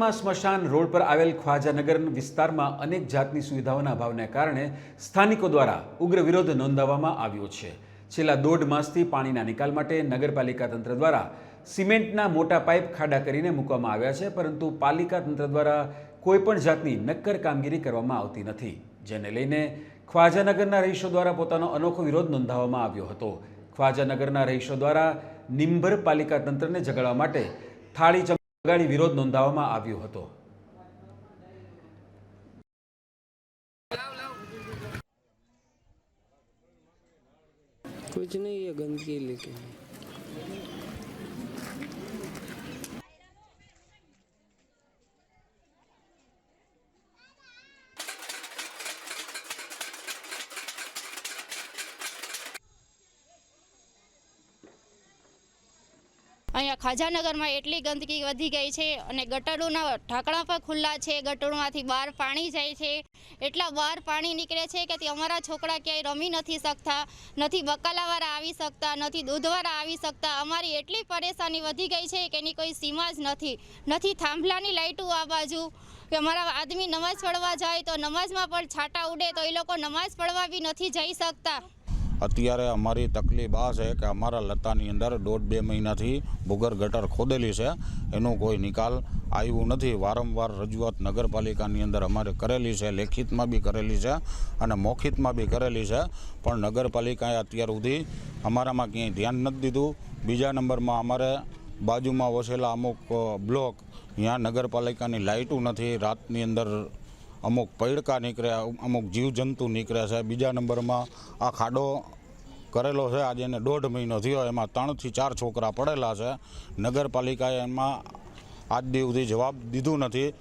માં સ્મશાન રોડ પર આવેલ ખ્વાજાનગર વિસ્તારમાં અનેક જાતની સુવિધાઓના અભાવને કારણે સ્થાનિકો દ્વારા ઉગ્ર વિરોધ નોંધાવવામાં આવ્યો છે. છેલ્લા દોઢ માસથી પાણીના નિકાલ માટે નગરપાલિકા તંત્ર દ્વારા સિમેન્ટના મોટા પાઇપ ખાડા કરીને મૂકવામાં આવ્યા છે, પરંતુ પાલિકા તંત્ર દ્વારા કોઈ પણ જાતની નક્કર કામગીરી કરવામાં આવતી નથી. જેને લઈને ખ્વાજાનગરના રહીશો દ્વારા પોતાનો અનોખો વિરોધ નોંધાવવામાં આવ્યો હતો. ખ્વાજાનગરના રહીશો દ્વારા નિંભર પાલિકા તંત્રને જગાડવા માટે થાળી વગાડી વિરોધ નોંધાવવામાં આવ્યો હતો कुछ नहीं है गंदगी लेके અહીંયા ખાજાનગરમાં એટલી ગંદકી વધી ગઈ છે અને ગટરોના ઢાંકણા પણ ખુલ્લા છે. ગટરોમાંથી બહાર પાણી જાય છે. એટલા બહાર પાણી નીકળે છે કે તે અમારા છોકરા ક્યાંય રમી નથી શકતા, નથી બકાલાવાળા આવી શકતા, નથી દૂધવાળા આવી શકતા. અમારી એટલી પરેશાની વધી ગઈ છે કે એની કોઈ સીમા જ નથી. નથી થાંભલાની લાઇટો આ બાજુ. કે અમારા આદમી નમાઝ પડવા જાય તો નમાઝમાં પણ છાંટા ઉડે તો એ લોકો નમાઝ પડવા બી નથી જઈ શકતા. અત્યારે અમારી તકલીફ આ છે કે અમારા લતાની અંદર દોઢ બે મહિનાથી ભૂગર ગટર ખોદેલી છે. એનું કોઈ નિકાલ આવ્યું નથી. વારંવાર રજૂઆત નગરપાલિકાની અંદર અમારે કરેલી છે, લેખિતમાં બી કરેલી છે અને મૌખિતમાં બી કરેલી છે. પણ નગરપાલિકાએ અત્યાર સુધી અમારામાં ક્યાંય ધ્યાન નથી દીધું. બીજા નંબરમાં અમારે બાજુમાં વસેલા અમુક બ્લોક ત્યાં નગરપાલિકાની લાઇટું નથી, રાતની અંદર અમુક પૈડકા નીકળ્યા અમુક જીવજંતુ નીકળ્યા છે. બીજા નંબરમાં આ ખાડો કરેલો છે. આજે એને દોઢ મહિનો થયો. એમાં ત્રણથી ચાર છોકરા પડેલા છે. નગરપાલિકાએ એમાં આજ દિવસથી જવાબ દીધું નથી.